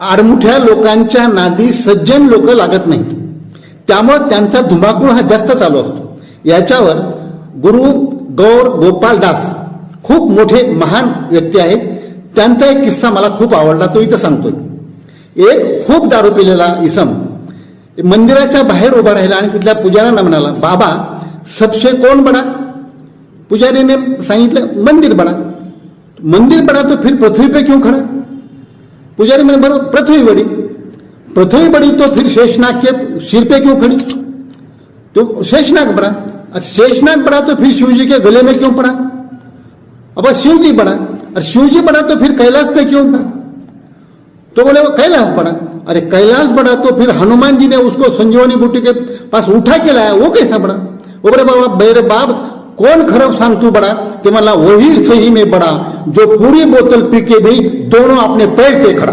आडमुठ्या लोकांच्या नादी सज्जन लोक लागत नाहीत. त्यामुळे त्यांचा धुमाकूळ हा जास्त चालू असतो. याच्यावर गुरु गौर गोपाल दास खूप मोठे महान व्यक्ती आहेत. त्यांचा एक किस्सा मला खूप आवडला तो इथं सांगतोय. एक खूप दारू पिलेला इसम मंदिराच्या बाहेर उभा राहिला आणि तिथल्या पुजाऱ्यांना म्हणाला बाबा सबसे कोण बडा? पुजारीने सांगितलं मंदिर बडा. मंदिर बडा तो फिर पृथ्वी पे क्यों खड़ा? पुजारी मैंने बरो पृथ्वी बड़ी। पृथ्वी बड़ी तो फिर शेषनाग के सिर पे क्यों खड़ी? तो शेषनाग बड़ा। और शेषनाग बड़ा तो फिर शिव जी के गले में क्यों पड़ा? अब शिव जी बड़ा। और शिव जी बड़ा तो फिर कैलाश पे क्यों पड़ा तो बोले, वो कैलाश बड़ा। अरे कैलाश बड़ा तो फिर हनुमान जी ने उसको संजीवनी बूटी के पास उठा के लाया, वो कैसा बड़ा? वो बोले, बाबा, मेरे बाप कौन खराब सांग तू बड़ा? कि मतलब वही सही में बड़ा, जो पूरी बोतल पी के भी दोनों अपने पैर पे खड़ा।